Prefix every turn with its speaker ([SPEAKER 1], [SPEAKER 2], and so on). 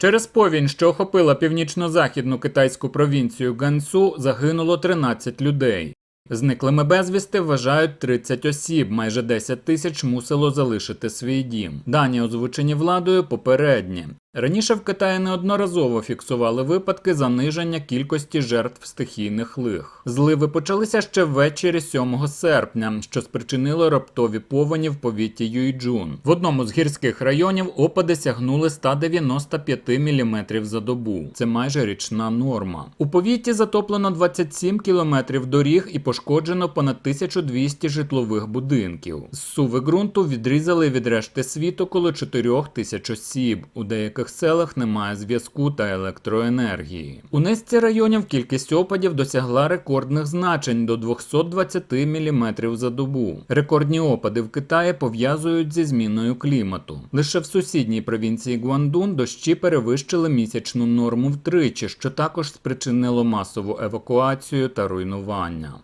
[SPEAKER 1] Через повінь, що охопила північно-західну китайську провінцію Гансу, загинуло 13 людей. Зниклими безвісти вважають 30 осіб, майже 10 тисяч мусило залишити свій дім. Дані озвучені владою попередні. Раніше в Китаї неодноразово фіксували випадки заниження кількості жертв стихійних лих. Зливи почалися ще ввечері 7 серпня, що спричинило раптові повені в повіті Юйджун. В одному з гірських районів опади сягнули 195 мм за добу. Це майже річна норма. У повіті затоплено 27 кілометрів доріг і пошкоджено понад 1200 житлових будинків. Зсуви ґрунту відрізали від решти світу коло 4 тисяч осіб. У деяких селах немає зв'язку та електроенергії. У низці районів кількість опадів досягла рекордних значень до 220 мм за добу. Рекордні опади в Китаї пов'язують зі зміною клімату. Лише в сусідній провінції Гуандун дощі перевищили місячну норму втричі, що також спричинило масову евакуацію та руйнування.